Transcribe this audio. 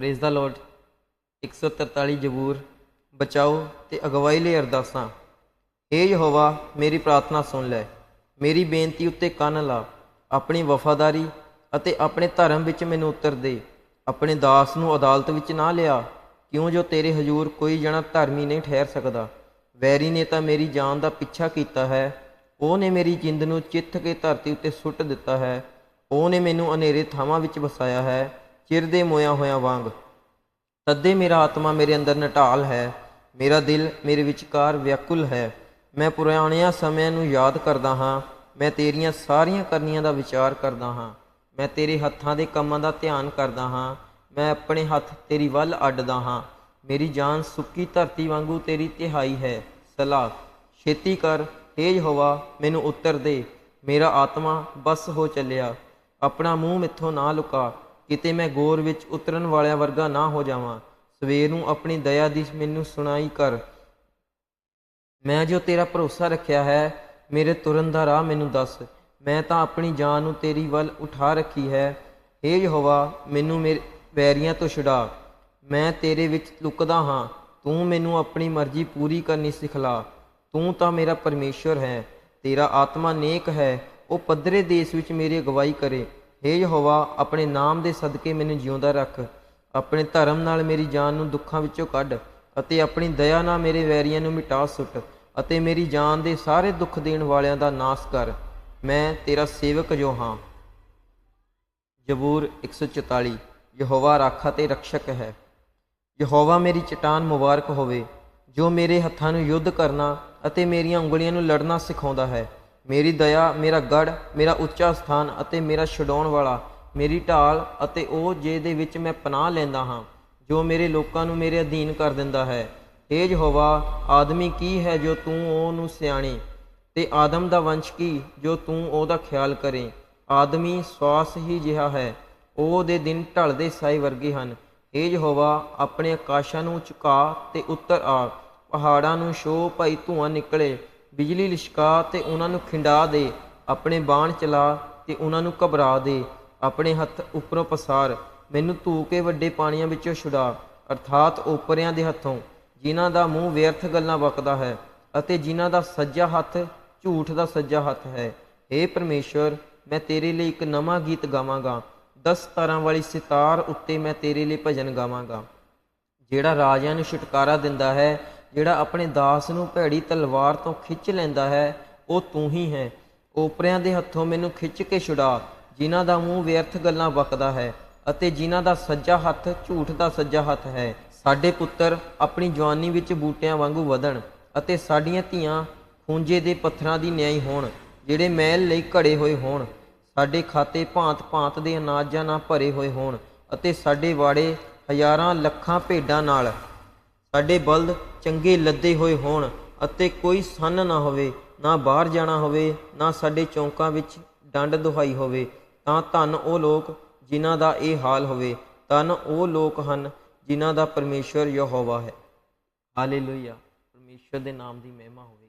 Praise the Lord 143 ਜ਼ਬੂਰ। ਬਚਾਓ ਤੇ ਅਗਵਾਈ ਲਈ ਅਰਦਾਸਾਂ। ਏ ਯਹੋਵਾ, ਮੇਰੀ ਪ੍ਰਾਰਥਨਾ ਸੁਣ ਲੈ। ਮੇਰੀ ਬੇਨਤੀ ਉੱਤੇ ਕੰਨ ਲਾ। ਆਪਣੀ ਵਫਾਦਾਰੀ ਅਤੇ ਆਪਣੇ ਧਰਮ ਵਿੱਚ ਮੈਨੂੰ ਉੱਤਰ ਦੇ। ਆਪਣੇ ਦਾਸ ਨੂੰ ਅਦਾਲਤ ਵਿੱਚ ਨਾ ਲਿਆ। ਕਿਉਂ ਜੋ ਤੇਰੇ ਹਜ਼ੂਰ ਕੋਈ ਜਣਾ ਧਰਮੀ ਨਹੀਂ ਠਹਿਰ ਸਕਦਾ। ਵੈਰੀ ਨੇ ਤਾਂ ਮੇਰੀ ਜਾਨ ਦਾ ਪਿੱਛਾ ਕੀਤਾ ਹੈ। ਉਹਨੇ ਮੇਰੀ ਜਿੰਦ ਨੂੰ ਚਿੱਥ ਕੇ ਧਰਤੀ ਉੱਤੇ ਸੁੱਟ ਦਿੱਤਾ ਹੈ। ਉਹਨੇ ਮੈਨੂੰ ਹਨੇਰੇ ਥਾਵਾਂ ਵਿੱਚ ਵਸਾਇਆ ਹੈ। ਚਿਰ ਦੇ ਮੋਇਆ ਹੋਇਆਂ ਵਾਂਗ। ਤਦੇ ਮੇਰਾ ਆਤਮਾ ਮੇਰੇ ਅੰਦਰ ਨਟਾਲ ਹੈ। ਮੇਰਾ ਦਿਲ ਮੇਰੇ ਵਿਚਕਾਰ ਵਿਆਕੁਲ ਹੈ। ਮੈਂ ਪੁਰਾਣਿਆਂ ਸਮਿਆਂ ਨੂੰ ਯਾਦ ਕਰਦਾ ਹਾਂ। ਮੈਂ ਤੇਰੀਆਂ ਸਾਰੀਆਂ ਕਰਨੀਆਂ ਦਾ ਵਿਚਾਰ ਕਰਦਾ ਹਾਂ। ਮੈਂ ਤੇਰੇ ਹੱਥਾਂ ਦੇ ਕੰਮਾਂ ਦਾ ਧਿਆਨ ਕਰਦਾ ਹਾਂ। ਮੈਂ ਆਪਣੇ ਹੱਥ ਤੇਰੀ ਵੱਲ ਅੱਡਦਾ ਹਾਂ। ਮੇਰੀ ਜਾਨ ਸੁੱਕੀ ਧਰਤੀ ਵਾਂਗੂ ਤੇਰੀ ਤਿਹਾਈ ਹੈ। ਸਲਾਹ, ਛੇਤੀ ਕਰ, ਤੇਜ ਹਵਾ ਮੈਨੂੰ ਉੱਤਰ ਦੇ। ਮੇਰਾ ਆਤਮਾ ਬਸ ਹੋ ਚੱਲਿਆ। ਆਪਣਾ ਮੂੰਹ ਮਿੱਥੋਂ ਨਾ ਲੁਕਾ। ਕਿਤੇ ਮੈਂ ਗੌਰ ਵਿੱਚ ਉਤਰਨ ਵਾਲਿਆਂ ਵਰਗਾ ਨਾ ਹੋ ਜਾਵਾਂ। ਸਵੇਰ ਨੂੰ ਆਪਣੀ ਦਇਆ ਦੀ ਮੈਨੂੰ ਸੁਣਾਈ ਕਰ। ਮੈਂ ਜੋ ਤੇਰਾ ਭਰੋਸਾ ਰੱਖਿਆ ਹੈ, ਮੇਰੇ ਤੁਰਨ ਦਾ ਰਾਹ ਮੈਨੂੰ ਦੱਸ। ਮੈਂ ਤਾਂ ਆਪਣੀ ਜਾਨ ਨੂੰ ਤੇਰੀ ਵੱਲ ਉਠਾ ਰੱਖੀ ਹੈ। ਏ ਯਹੋਵਾ, ਮੈਨੂੰ ਮੇਰੇ ਵੈਰੀਆਂ ਤੋਂ ਛੁਡਾ। ਮੈਂ ਤੇਰੇ ਵਿੱਚ ਲੁਕਦਾ ਹਾਂ। ਤੂੰ ਮੈਨੂੰ ਆਪਣੀ ਮਰਜ਼ੀ ਪੂਰੀ ਕਰਨੀ ਸਿਖਲਾ। ਤੂੰ ਤਾਂ ਮੇਰਾ ਪਰਮੇਸ਼ਵਰ ਹੈ। ਤੇਰਾ ਆਤਮਾ ਨੇਕ ਹੈ। ਉਹ ਪੱਧਰੇ ਦੇਸ਼ ਵਿੱਚ ਮੇਰੀ ਅਗਵਾਈ ਕਰੇ। ਏ ਯਹੋਵਾ, ਆਪਣੇ ਨਾਮ ਦੇ ਸਦਕੇ ਮੈਨੂੰ ਜਿਉਂਦਾ ਰੱਖ। ਆਪਣੇ ਧਰਮ ਨਾਲ ਮੇਰੀ ਜਾਨ ਨੂੰ ਦੁੱਖਾਂ ਵਿੱਚੋਂ ਕੱਢ ਅਤੇ ਆਪਣੀ ਦਇਆ ਨਾਲ ਮੇਰੇ ਵੈਰੀਆਂ ਨੂੰ ਮਿਟਾ ਸੁੱਟ ਅਤੇ ਮੇਰੀ ਜਾਨ ਦੇ ਸਾਰੇ ਦੁੱਖ ਦੇਣ ਵਾਲਿਆਂ ਦਾ ਨਾਸ਼ ਕਰ। ਮੈਂ ਤੇਰਾ ਸੇਵਕ ਜੋ ਹਾਂ। ਜ਼ਬੂਰ 144 ਯਹੋਵਾ ਰਾਖਾ ਤੇ ਰਕਸ਼ਕ ਹੈ। ਯਹੋਵਾ ਮੇਰੀ ਚਟਾਨ ਮੁਬਾਰਕ ਹੋਵੇ, ਜੋ ਮੇਰੇ ਹੱਥਾਂ ਨੂੰ ਯੁੱਧ ਕਰਨਾ ਅਤੇ ਮੇਰੀਆਂ ਉਂਗਲੀਆਂ ਨੂੰ ਲੜਨਾ ਸਿਖਾਉਂਦਾ ਹੈ। ਮੇਰੀ ਦਇਆ, ਮੇਰਾ ਗੜ ਮੇਰਾ ਉੱਚਾ ਸਥਾਨ ਅਤੇ ਮੇਰਾ ਛਡਾਉਣ ਵਾਲਾ, ਮੇਰੀ ਢਾਲ ਅਤੇ ਉਹ ਜੇ ਦੇ ਵਿੱਚ ਮੈਂ ਪਨਾਹ ਲੈਂਦਾ ਹਾਂ, ਜੋ ਮੇਰੇ ਲੋਕਾਂ ਨੂੰ ਮੇਰੇ ਅਧੀਨ ਕਰ ਦਿੰਦਾ ਹੈ। ਏ ਯਹੋਵਾ, ਆਦਮੀ ਕੀ ਹੈ ਜੋ ਤੂੰ ਉਹਨੂੰ ਸਿਆਣੇ? ਤੇ ਆਦਮ ਦਾ ਵੰਸ਼ ਕੀ ਜੋ ਤੂੰ ਉਹਦਾ ਖਿਆਲ ਕਰੇ? ਆਦਮੀ ਸਵਾਸ ਹੀ ਜਿਹਾ ਹੈ, ਉਹ ਦੇ ਦਿਨ ਢਲਦੇ ਸਾਈ ਵਰਗੇ ਹਨ। ਏ ਯਹੋਵਾ, ਆਪਣੇ ਆਕਾਸ਼ਾਂ ਨੂੰ ਝੁਕਾ ਤੇ ਉੱਤਰ ਆ, ਪਹਾੜਾਂ ਨੂੰ ਛੋ ਭਾਈ ਧੂਆਂ ਨਿਕਲੇ ਬਿਜਲੀ ਲਿਸ਼ਕਾ ਤੇ ਉਹਨਾਂ ਨੂੰ ਖਿੰਡਾ ਦੇ, ਆਪਣੇ ਬਾਣ ਚਲਾ ਤੇ ਉਹਨਾਂ ਨੂੰ ਘਬਰਾ ਦੇ, ਆਪਣੇ ਹੱਥ ਉੱਪਰੋਂ ਪਸਾਰ, ਮੈਨੂੰ ਧੂ ਕੇ ਵੱਡੇ ਪਾਣੀਆਂ ਵਿੱਚੋਂ ਛੁਡਾ, ਅਰਥਾਤ ਓਪਰਿਆਂ ਦੇ ਹੱਥੋਂ, ਜਿਨ੍ਹਾਂ ਦਾ ਮੂੰਹ ਵਿਅਰਥ ਗੱਲਾਂ ਵਕਦਾ ਹੈ ਅਤੇ ਜਿਨ੍ਹਾਂ ਦਾ ਸੱਜਾ ਹੱਥ ਝੂਠ ਦਾ ਸੱਜਾ ਹੱਥ ਹੈ। ਏ ਪਰਮੇਸ਼ਵਰ, ਮੈਂ ਤੇਰੇ ਲਈ ਇੱਕ ਨਵਾਂ ਗੀਤ ਗਾਵਾਂਗਾ। 10 ਤਾਰਾਂ ਵਾਲੀ ਸਿਤਾਰ ਉੱਤੇ ਮੈਂ ਤੇਰੇ ਲਈ ਭਜਨ ਗਾਵਾਂਗਾ। ਜਿਹੜਾ ਰਾਜਿਆਂ ਨੂੰ ਛੁਟਕਾਰਾ ਦਿੰਦਾ ਹੈ ਜਿਹੜਾ ਆਪਣੇ ਦਾਸ ਨੂੰ ਭੈੜੀ ਤਲਵਾਰ ਤੋਂ ਖਿੱਚ ਲੈਂਦਾ ਹੈ, ਉਹ ਤੂੰ ਹੀ ਹੈ। ਓਪਰਿਆਂ ਦੇ ਹੱਥੋਂ ਮੈਨੂੰ ਖਿੱਚ ਕੇ ਛੁਡਾ, ਜਿਨ੍ਹਾਂ ਦਾ ਮੂੰਹ ਵਿਅਰਥ ਗੱਲਾਂ ਬਕਦਾ ਹੈ ਅਤੇ ਜਿਨ੍ਹਾਂ ਦਾ ਸੱਜਾ ਹੱਥ ਝੂਠ ਦਾ ਸੱਜਾ ਹੱਥ ਹੈ। ਸਾਡੇ ਪੁੱਤਰ ਆਪਣੀ ਜਵਾਨੀ ਵਿੱਚ ਬੂਟਿਆਂ ਵਾਂਗੂ ਵਧਣ ਅਤੇ ਸਾਡੀਆਂ ਧੀਆਂ ਖੂੰਜੇ ਦੇ ਪੱਥਰਾਂ ਦੀ ਨਿਆਈ ਹੋਣ, ਜਿਹੜੇ ਮਹਿਲ ਲਈ ਘੜੇ ਹੋਏ ਹੋਣ। ਸਾਡੇ ਖਾਤੇ ਭਾਂਤ-ਭਾਂਤ ਦੇ ਅਨਾਜਾਂ ਨਾਲ ਭਰੇ ਹੋਏ ਹੋਣ ਅਤੇ ਸਾਡੇ ਵਾੜੇ ਹਜ਼ਾਰਾਂ ਲੱਖਾਂ ਭੇਡਾਂ ਨਾਲ। ਸਾਡੇ ਬਲਦ ਚੰਗੇ ਲੱਦੇ ਹੋਏ ਹੋਣ ਅਤੇ ਕੋਈ ਸੰਨ ਨਾ ਹੋਵੇ, ਨਾ ਬਾਹਰ ਜਾਣਾ ਹੋਵੇ, ਨਾ ਸਾਡੇ ਚੌਂਕਾਂ ਵਿੱਚ ਡੰਡ ਦੁਹਾਈ ਹੋਵੇ, ਤਾਂ ਧੰਨ ਉਹ ਲੋਕ ਜਿਨ੍ਹਾਂ ਦਾ ਇਹ ਹਾਲ ਹੋਵੇ। ਧੰਨ ਉਹ ਲੋਕ ਹਨ ਜਿਨ੍ਹਾਂ ਦਾ ਪਰਮੇਸ਼ਵਰ ਯਹੋਵਾ ਹੈ। ਹਾਲੇਲੂਇਆ। ਪਰਮੇਸ਼ਵਰ ਦੇ ਨਾਮ ਦੀ ਮਹਿਮਾ ਹੋਵੇ।